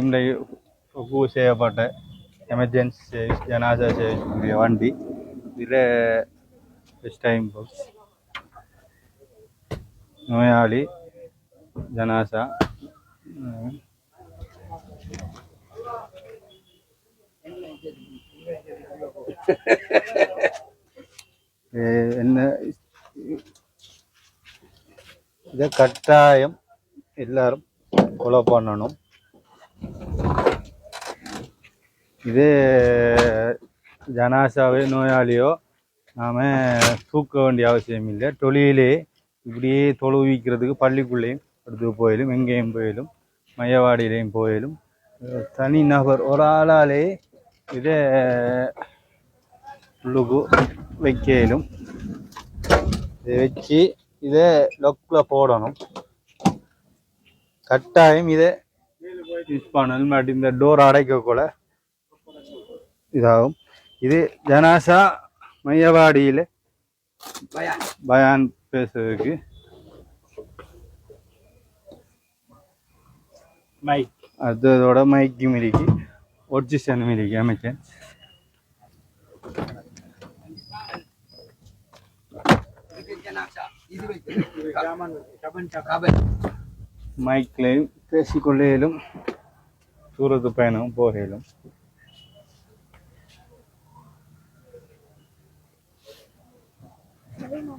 இந்த புக்கு செய்யப்பட்ட emergency service ஜனாசா சர்வீஸ் வண்டி. இதில் ஃபஸ்ட் டைம் பாக்ஸ் நோயாளி ஜனாசா. என்ன? இதை கட்டாயம் எல்லாரும் கொலை பண்ணணும். இது ஜனாசாவே நோயாளியோ நாம் தூக்க வேண்டிய அவசியம் இல்லை. தொழிலே இப்படியே தொழுவிக்கிறதுக்கு பள்ளிக்குள்ளேயும் எடுத்து போயிலும் எங்கேயும் போயிலும் மையவாடியிலையும் போயிலும். தனி நபர் ஒரு ஆளாலே இதை உள்ளுக்கு வைக்கலும் இதை வச்சு இதை லொக்கில் போடணும். கட்டாயம் இதை யூஸ் பண்ணணும் இல்லாட்டி இந்த டோர் அடைக்கக்கூட இதாகும். இது ஜனாசா மையவாடியில் பயான் பேசுறதுக்கு. மைக் அதோட மைக்கு மிரிக்கி ஒட்சிஷன் மிரிக்கி அமைச்சேன் மைக்லையும் பேசிக்கொள்ளேலும் தூரத்து பயணம் போகையிலும் Sabi mo,